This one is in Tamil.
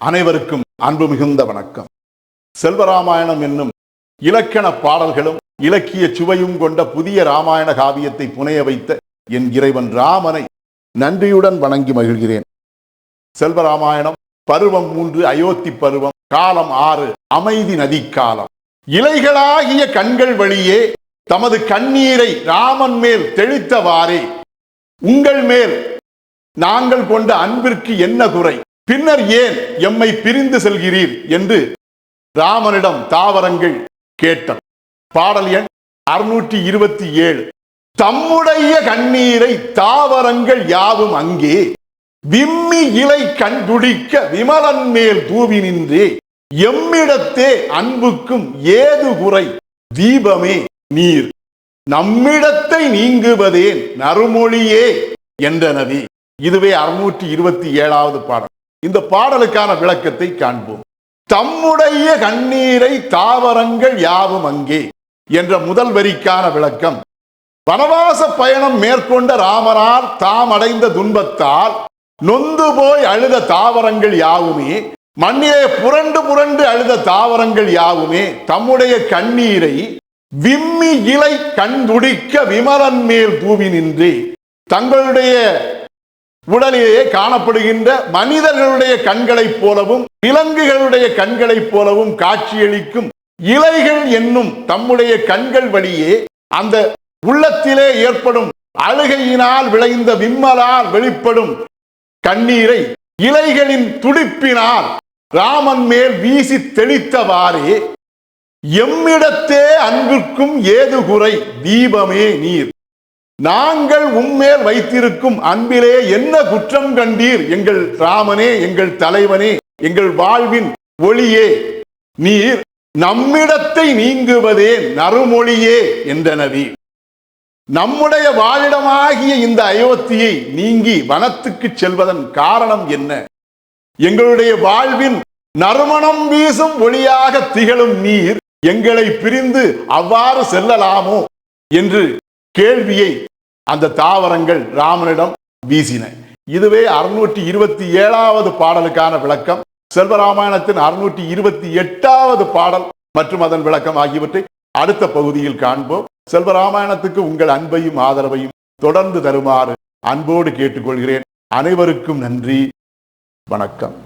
அனைவருக்கும் அன்பு மிகுந்த வணக்கம். செல்வராமாயணம் என்னும் இலக்கண பாடல்களும் இலக்கிய சுவையும் கொண்ட புதிய ராமாயண காவியத்தை புனைய வைத்த என் இறைவன் ராமனை நன்றியுடன் வணங்கி மகிழ்கிறேன். செல்வராமாயணம் பருவம் மூன்று அயோத்தி பருவம் காலம் ஆறு அமைதி நதி காலம் இலைகளாகிய கண்கள் வழியே தமது கண்ணீரை ராமன் மேல் தெளித்தவாறே உங்கள் மேல் நாங்கள் கொண்ட அன்பிற்கு என்ன குறை? பின்னர் ஏன் எம்மை பிரிந்து செல்கிறீர் என்று ராமனிடம் தாவரங்கள் கேட்டன. பாடல் எண் அறுநூற்றி இருபத்தி ஏழு. தம்முடைய கண்ணீரை தாவரங்கள் யாவும் அங்கே விம்மி இலை கண்டுடிக்க விமலன் மேல் தூவி நின்றே. எம்மிடத்தே அன்புக்கும் ஏது குறை? தீபமே நீர். நம்மிடத்தை நீங்குவதேன் நறுமொழியே என்றனவே. இதுவே அறுநூற்றி இருபத்தி ஏழாவது பாடல். இந்த பாடலுக்கான விளக்கத்தை காண்போம். தம்முடைய கண்ணீரை தாவரங்கள் யாவும் அங்கே என்ற முதல் வரிக்கான விளக்கம். வனவாச பயணம் மேற்கொண்ட ராமரால் தாம் அடைந்த துன்பத்தால் நொந்து போய் அழுத தாவரங்கள் யாவுமே மண்ணிலே புரண்டு புரண்டு அழுத தாவரங்கள் யாவுமே தம்முடைய கண்ணீரை விம்மி இலை கண்துடிக்க விமலன் மேல் தூவி நின்று தங்களுடைய உடலிலே காணப்படுகின்ற மனிதர்களுடைய கண்களைப் போலவும் விலங்குகளுடைய கண்களைப் போலவும் காட்சியளிக்கும் இலைகள் என்னும் தம்முடைய கண்கள் வழியே அந்த உள்ளத்திலே ஏற்படும் அழுகையினால் விளைந்த விம்மலால் வெளிப்படும் கண்ணீரை இலைகளின் துடிப்பினால் ராமன் மேல் வீசி தெளித்தவாறே எம்மிடத்தே அன்பிற்கும் ஏது குறை தீபமே நீர். நாங்கள் உண்மையில் வைத்திருக்கும் அன்பிலே என்ன குற்றம் கண்டீர்? எங்கள் ராமனே எங்கள் தலைவனே எங்கள் வாழ்வின் ஒளியே. நீர் நம்மிடத்தை நீங்குவதே நறுமொழியே என்றனவி. நம்முடைய வாழிடமாகிய இந்த அயோத்தியை நீங்கி வனத்துக்கு செல்வதன் காரணம் என்ன? எங்களுடைய வாழ்வின் நறுமணம் வீசும் ஒளியாக திகழும் நீர் எங்களை பிரிந்து அவ்வாறு செல்லலாமோ? என்று கேள்வியை அந்த தாவரங்கள் ராமனிடம் வீசின. இதுவே அறுநூற்றி இருபத்தி ஏழாவது பாடலுக்கான விளக்கம். செல்வராமாயணத்தின் அறுநூற்றி இருபத்தி எட்டாவது பாடல் மற்றும் அதன் விளக்கம் ஆகியவற்றை அடுத்த பகுதியில் காண்போம். செல்வராமாயணத்துக்கு உங்கள் அன்பையும் ஆதரவையும் தொடர்ந்து தருமாறு அன்போடு கேட்டுக்கொள்கிறேன். அனைவருக்கும் நன்றி. வணக்கம்.